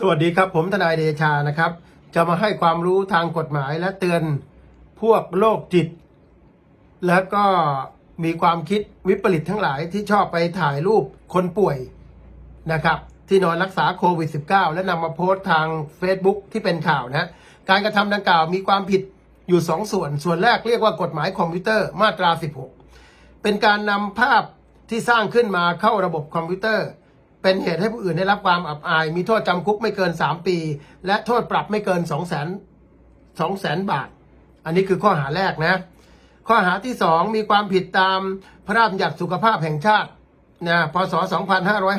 สวัสดีครับผมทนายเดชานะครับ จะมาให้ความรู้ทางกฎหมายและเตือนพวกโรคจิต แล้วก็มีความคิดวิปริตทั้งหลายที่ชอบไปถ่ายรูปคนป่วยนะครับ ที่นอนรักษาโควิด -19 และนำมาโพสต์ทาง Facebook ที่เป็นข่าวนะ การกระทำดังกล่าวมีความผิดอยู่สองส่วน ส่วนแรกเรียกว่ากฎหมายคอมพิวเตอร์มาตรา 16 เป็นการนำภาพที่สร้างขึ้นมาเข้าระบบคอมพิวเตอร์ เป็นเหตุให้ผู้อื่นได้รับความอับอาย มีโทษจำคุกไม่เกิน 3 ปี และโทษปรับไม่เกิน 2 0 0 0 0 0 0 0 บาท อันนี้คือข้อหาแรกนะ ข้อหาที่ 2 มีความผิดตามพระราชบัญญัติสุขภาพแห่งชาตินะพศ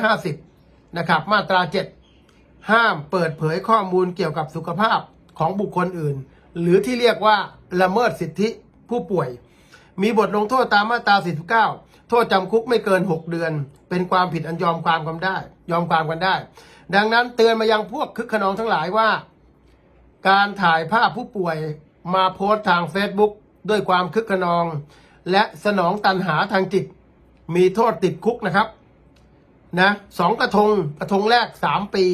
2550 นะครับมาตรา 7 ห้ามเปิดเผยข้อมูลเกี่ยวกับสุขภาพของบุคคลอื่น หรือที่เรียกว่าละเมิดสิทธิผู้ป่วย มีบทลงโทษตามมาตรา 49 โทษจำคุกไม่เกิน 6 เดือน เป็นความผิดอันยอมความกันได้ ยอมความกันได้ ดังนั้นเตือนมายังพวกคึกขนองทั้งหลายว่า การถ่ายภาพผู้ป่วยมาโพสต์ทาง Facebook ด้วยความคึกขนอง และสนองตันหาทางจิต มีโทษติดคุกนะครับนะสองกระทงกระทงแรกสามปี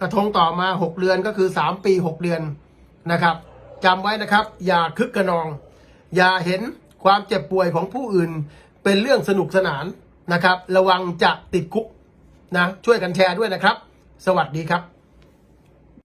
กระทงต่อมาหกเดือนก็คือสามปีหกเดือนนะครับจำไว้นะครับ อย่าคึกกระนอง อย่าเห็นความเจ็บป่วยของผู้อื่น เป็นเรื่องสนุกสนานนะครับ ระวังจะติดคุกนะช่วยกันแชร์ด้วยนะครับ สวัสดีครับ